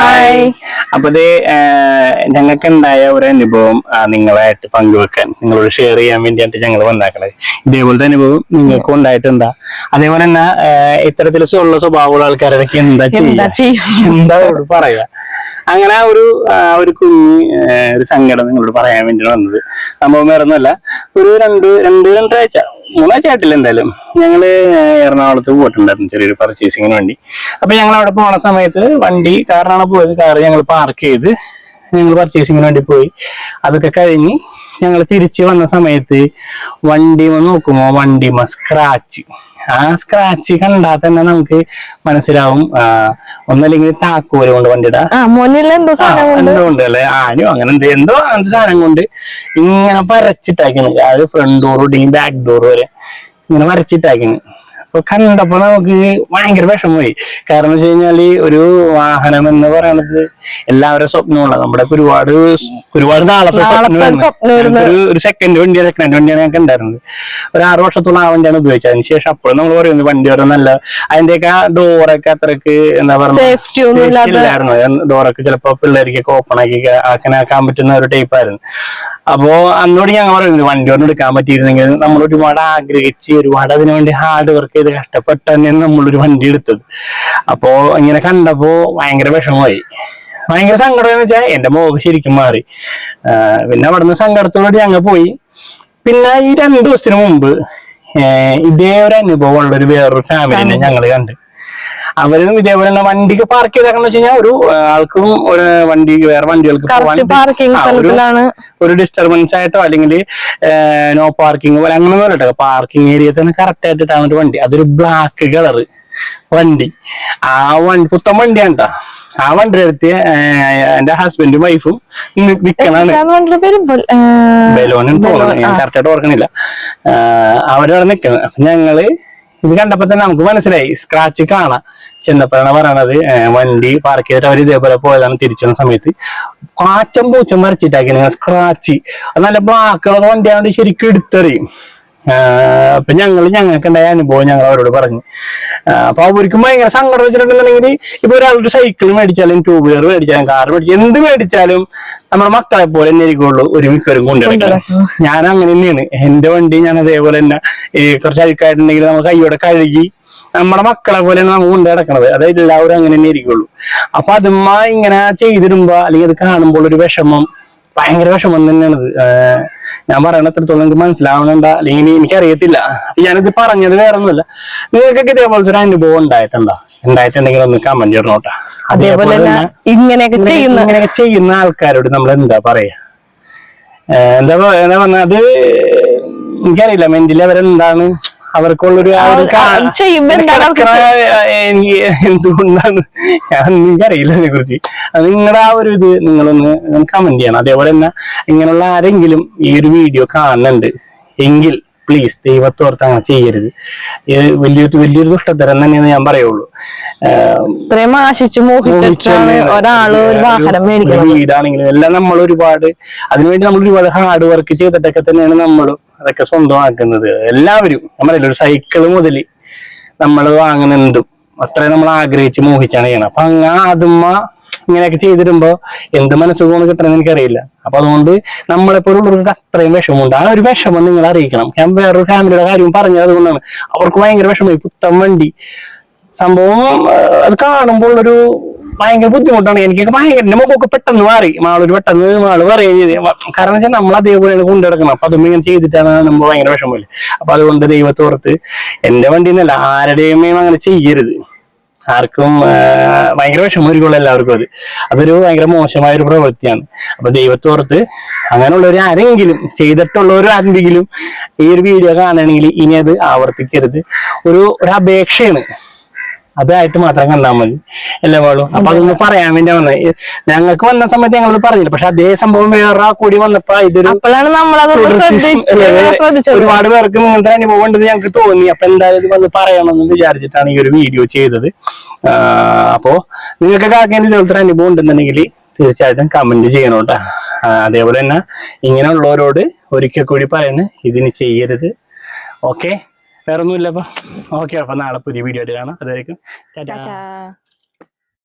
Hi അപ്പൊ ഇത് ഞങ്ങൾക്ക് ഉണ്ടായ ഒരു അനുഭവം നിങ്ങളായിട്ട് പങ്കുവെക്കാൻ നിങ്ങളോട് ഷെയർ ചെയ്യാൻ വേണ്ടിയിട്ട് ഞങ്ങൾ വന്നാക്കണത് ഇതേപോലത്തെ അനുഭവം നിങ്ങൾക്കും ഉണ്ടായിട്ടുണ്ടാ. അതേപോലെ തന്നെ ഇത്തരത്തിൽ ഉള്ള സ്വഭാവമുള്ള ആൾക്കാരൊക്കെ എന്താ എന്താ ചെയ്യുക എന്താ അവരോട് പറയുക അങ്ങനെ ആ ഒരു ആ, ഒരു കുഞ്ഞി ഒരു സങ്കടം നിങ്ങളോട് പറയാൻ വേണ്ടി വന്നത്. സംഭവം വേറെ ഒന്നുമല്ല ഒരു രണ്ട് രണ്ട് രണ്ടാഴ്ച മൂന്നാഴ്ച ആയിട്ടില്ല എന്തായാലും. ഞങ്ങൾ എറണാകുളത്ത് പോയിട്ടുണ്ടായിരുന്നു ചെറിയൊരു പർച്ചേസിങ്ങിന് വേണ്ടി. അപ്പൊ ഞങ്ങൾ അവിടെ പോണ സമയത്ത് വണ്ടി കാറിനാണ് പോയത്. കാറ് ഞങ്ങൾ പാർക്ക് ചെയ്ത് ഞങ്ങൾ പർച്ചേസിങ്ങിന് വേണ്ടി പോയി. അതൊക്കെ കഴിഞ്ഞ് ഞങ്ങൾ തിരിച്ചു വന്ന സമയത്ത് വണ്ടി നോക്കുമ്പോ വണ്ടി സ്ക്രാച്ച് ആ സ്ക്രാച്ച് കണ്ടാൽ തന്നെ നമുക്ക് മനസ്സിലാവും. ഒന്നല്ലെങ്കിൽ താക്കോൽ കൊണ്ട് വണ്ടിയുടെ. എന്തോ ഉണ്ട്. അല്ലെ? ആനയോ അങ്ങനെ എന്ത് എന്തോ അങ്ങനത്തെ സാധനം കൊണ്ട് ഇങ്ങനെ വരച്ചിട്ടാക്കുന്നു അത് ഫ്രണ്ട് ഡോർ ഒടിയും ബാക്ക് ഡോർ വരെ ഇങ്ങനെ വരച്ചിട്ടാക്കുന്നു കണ്ടപ്പോ നമുക്ക് ഭയങ്കര വിഷമമായി. കാരണം വെച്ച് കഴിഞ്ഞാൽ ഒരു വാഹനം എന്ന് പറയുന്നത് എല്ലാവരും സ്വപ്നമുള്ള നമ്മുടെ ഒരുപാട് ഒരുപാട് നാളത്തെ ഒരു സെക്കൻഡ് വണ്ടിയാണ് സെക്കൻഡ് ഹാൻഡ് വണ്ടിയാണ് ഞങ്ങൾക്ക് ഉണ്ടായിരുന്നത്. ഒരു ആറു വർഷത്തോളം ആ വണ്ടിയാണ് ഉപയോഗിച്ചത്. അതിന് ശേഷം അപ്പോഴും നമ്മൾ പറയുന്നത് വണ്ടി വരെ നല്ല അതിന്റെയൊക്കെ ഡോറൊക്കെ അത്രയ്ക്ക് എന്താ പറയുക ഡോറൊക്കെ ചിലപ്പോ പിള്ളേർക്കൊക്കെ ഓപ്പൺ ആക്കി ആക്കാൻ ആക്കാൻ പറ്റുന്ന ഒരു ടൈപ്പ് ആയിരുന്നു. അപ്പോ അന്നോട് ഞങ്ങൾ പറയുന്നത് വണ്ടി ഒന്നും എടുക്കാൻ പറ്റിയിരുന്നെങ്കിൽ നമ്മൾ ഒരുപാട് ആഗ്രഹിച്ച് ഒരുപാട് അതിനു വേണ്ടി ഹാർഡ് വർക്ക് ചെയ്ത് കഷ്ടപ്പെട്ട് തന്നെയാണ് നമ്മളൊരു വണ്ടി എടുത്തത്. അപ്പോ ഇങ്ങനെ കണ്ടപ്പോ ഭയങ്കര വിഷമമായി. ഭയങ്കര സങ്കടം എന്ന് വെച്ചാൽ എന്റെ മുഖം ശരിക്കും മാറി. പിന്നെ അവിടുന്ന് സങ്കടത്തോടെ ഞങ്ങൾ പോയി. പിന്നെ ഈ രണ്ടു ദിവസത്തിന് മുമ്പ് ഏർ ഇതേ ഒരു അനുഭവം ഉള്ള ഒരു വേറൊരു ഫാമിലിനെ ഞങ്ങൾ കണ്ട്. അവരും ഇതേപോലെ തന്നെ വണ്ടിക്ക് പാർക്ക് ചെയ്തേക്കണം വെച്ച് കഴിഞ്ഞാൽ ഒരു ആൾക്കും ഒരു വണ്ടി വേറെ വണ്ടികൾക്ക് ഒരു ഡിസ്റ്റർബൻസ് ആയിട്ടോ അല്ലെങ്കിൽ നോ പാർക്കിംഗ് പോലെ അങ്ങനെ പോലെ കേട്ടോ പാർക്കിംഗ് ഏരിയ തന്നെ കറക്റ്റ് ആയിട്ടിട്ടാണ് ഒരു വണ്ടി. അതൊരു ബ്ലാക്ക് കളർ വണ്ടി. ആ വണ്ടി പുത്തൻ വണ്ടിയാണ് കേട്ടോ ആ വണ്ടി എടുത്ത് എന്റെ ഹസ്ബൻഡും വൈഫും നിക്കണാണ്. ബലോനും തോന്നുന്നു. ഞാൻ. കറക്റ്റായിട്ട് ഓർക്കണില്ല. അവരവിടെ നിക്കണം. ഞങ്ങൾ ഇത് കണ്ടപ്പോ തന്നെ നമുക്ക് മനസ്സിലായി. സ്ക്രാച്ച് കാണാം. ചെന്നപ്പോഴാണ് പറയണത് വണ്ടി പാർക്ക് ചെയ്തിട്ട് അവർ ഇതേപോലെ പോയതാണ് തിരിച്ചു വന്ന സമയത്ത്. കാച്ചം പൂച്ചം വരച്ചിട്ടാക്കി സ്ക്രാച്ച് അത് നല്ല ബ്ലാക്ക് കളർ വണ്ടിയാണ്ട് ശരിക്കും എടുത്തെറിയും അപ്പൊ ഞങ്ങൾ ഞങ്ങൾക്ക് ഉണ്ടായ അനുഭവം ഞങ്ങൾ അവരോട് പറഞ്ഞു. അപ്പൊ അവർക്കും ഭയങ്കര സങ്കടം വെച്ചിട്ടുണ്ടെന്നുണ്ടെങ്കിൽ ഇപ്പൊ ഒരാളൊരു സൈക്കിൾ മേടിച്ചാലും ടൂ വീലർ മേടിച്ചാലും കാർ മേടിച്ചാലും എന്ത് മേടിച്ചാലും നമ്മുടെ മക്കളെ പോലെ തന്നെ ഇരിക്കുള്ളൂ. ഒരു മിക്കവരും കൊണ്ടുവരണം ഞാൻ അങ്ങനെ തന്നെയാണ്. എന്റെ വണ്ടി ഞാൻ അതേപോലെ തന്നെ ഈ കുറച്ച് അഴുക്കായിട്ടുണ്ടെങ്കിൽ നമ്മൾ കൈയോടെ കഴുകി നമ്മുടെ മക്കളെ പോലെ നമ്മൾ കൊണ്ടു നടക്കണത്. അത് എല്ലാവരും അങ്ങനെ തന്നെ ഇരിക്കുള്ളൂ. അപ്പൊ അതുമ്മ ഇങ്ങനെ ചെയ്തിടുമ്പോ അല്ലെങ്കിൽ അത് കാണുമ്പോൾ ഒരു വിഷമം ഭയങ്കര വിഷമം തന്നെയാണത്. ഞാൻ പറയണ എത്രത്തോളം എനിക്ക് മനസ്സിലാവണണ്ട? അല്ലെങ്കിൽ എനിക്കറിയത്തില്ല. അപ്പൊ ഞാനിത് പറഞ്ഞത് വേറെ ഒന്നുമില്ല നിങ്ങൾക്കൊക്കെ ഇതേപോലത്തെ ഒരു അനുഭവം ഉണ്ടായിട്ടുണ്ടോ? ഉണ്ടായിട്ടുണ്ടെങ്കിൽ ഒന്ന് കമന്റ് ചെയ്യണോട്ടാ അതേപോലെ ഇങ്ങനെയൊക്കെ ചെയ്യുന്ന ഇങ്ങനെയൊക്കെ ചെയ്യുന്ന ആൾക്കാരോട് നമ്മൾ എന്താ പറയാ? എന്താ എന്താ പറഞ്ഞ അത് എനിക്കറിയില്ല. മെന്റലി അവരെന്താണ് അവർക്കുള്ളൊരു എന്തുകൊണ്ടാണ്? ഞാൻ എനിക്കറിയില്ല അതിനെ കുറിച്ച് അത് നിങ്ങളുടെ ആ ഒരു ഇത് നിങ്ങളൊന്ന് കമന്റ് ചെയ്യണം. അതേപോലെ തന്നെ ഇങ്ങനെയുള്ള ആരെങ്കിലും ഈ ഒരു വീഡിയോ കാണുന്നുണ്ട് എങ്കിൽ പ്ലീസ് ദൈവത്തോർത്ത് അങ്ങനെ ചെയ്യരുത്. ഇത് വലിയൊരു വലിയൊരു ദുഷ്ടത്തരം തന്നെയെന്ന് ഞാൻ പറയുള്ളൂ. ആശിച്ച് ഒരാൾ വീടാണെങ്കിലും എല്ലാം നമ്മൾ ഒരുപാട് അതിനുവേണ്ടി നമ്മൾ ഒരുപാട് ഹാർഡ് വർക്ക് ചെയ്തിട്ടൊക്കെ തന്നെയാണ് നമ്മളും. അതൊക്കെ സ്വന്തമാക്കുന്നത്. എല്ലാവരും നമ്മളല്ല ഒരു സൈക്കിൾ മുതൽ നമ്മൾ വാങ്ങുന്നുണ്ടും. അത്രയും നമ്മൾ ആഗ്രഹിച്ച് മോഹിച്ചാണ് ചെയ്യണം അപ്പൊ അങ്ങനെ അതുമ്മ ഇങ്ങനെയൊക്കെ ചെയ്തിടുമ്പോ എന്ത് മനസ്സുകൊണ്ട് കിട്ടണമെന്ന് എനിക്കറിയില്ല. അപ്പൊ അതുകൊണ്ട് നമ്മളെപ്പോലുള്ളവർക്ക് അത്രയും വിഷമമുണ്ട്. ആ ഒരു വിഷമം നിങ്ങൾ അറിയിക്കണം. ഞാൻ വേറൊരു ഫാമിലിയുടെ കാര്യം പറഞ്ഞത് അതുകൊണ്ടാണ്. അവർക്ക് ഭയങ്കര വിഷമമായി. പുത്തൻ വണ്ടി. സംഭവം അത് കാണുമ്പോൾ ഒരു ഭയങ്കര ബുദ്ധിമുട്ടാണ് എനിക്കൊക്കെ ഭയങ്കര എന്റെ മുഖമൊക്കെ പെട്ടെന്ന് മാറി. മാളൊരു പെട്ടെന്ന് മാൾ പറയുകയും ചെയ്തു. കാരണം വെച്ചാൽ നമ്മൾ അതേപോലെയാണ് കൊണ്ടുനടക്കണം അപ്പൊ അതും ഇങ്ങനെ ചെയ്തിട്ടാണ് നമ്മൾ ഭയങ്കര വിഷമമില്ല അപ്പൊ അതുകൊണ്ട് ദൈവത്തോർത്ത് എന്റെ വണ്ടി എന്നല്ല ആരുടെയും അങ്ങനെ ചെയ്യരുത്. ആർക്കും ഭയങ്കര വിഷമമായിരിക്കുള്ള എല്ലാവർക്കും അത്. അതൊരു ഭയങ്കര മോശമായ ഒരു പ്രവൃത്തിയാണ്. അപ്പൊ ദൈവത്തോർത്ത് അങ്ങനെയുള്ളവർ ആരെങ്കിലും ചെയ്തിട്ടുള്ളവർ ആരെങ്കിലും ഈ ഒരു വീഡിയോ കാണുകയാണെങ്കിൽ ഇനി അത് ആവർത്തിക്കരുത്. ഒരു ഒരു അപേക്ഷയാണ്. അതായിട്ട് മാത്രം കണ്ടാൽ മതി. അല്ലേ വേളും? അപ്പൊ അതൊന്ന് പറയാൻ വേണ്ടി വന്നത് ഞങ്ങൾക്ക് വന്ന സമയത്ത് ഞങ്ങൾ പറഞ്ഞില്ല പക്ഷെ അതേ സംഭവം വേറെ കൂടി വന്നപ്പോ ഇതൊരു? ഒരുപാട് പേർക്ക് നിങ്ങളുടെ അനുഭവം ഉണ്ടെന്ന് ഞങ്ങൾക്ക് തോന്നി. അപ്പൊ എന്തായാലും ഇത് വന്ന് പറയണമെന്ന് വിചാരിച്ചിട്ടാണ് ഈ ഒരു വീഡിയോ ചെയ്തത്. അപ്പോ നിങ്ങൾക്ക് കാക്കേണ്ട ഇതുപോലത്തെ ഒരു അനുഭവം ഉണ്ടെന്നുണ്ടെങ്കിൽ തീർച്ചയായിട്ടും കമന്റ് ചെയ്യണം കേട്ടോ. അതേപോലെ തന്നെ ഇങ്ങനെയുള്ളവരോട് ഒരിക്കൽ കൂടി പറയുന്നത് ഇതിന് ചെയ്യരുത്. ഓക്കെ വേറെ ഒന്നുമില്ല അപ്പൊ. ഓക്കെ അപ്പൊ നാളെ പുതിയ വീഡിയോ ആയിട്ട് കാണാം. അതായിരിക്കും ടാറ്റാ.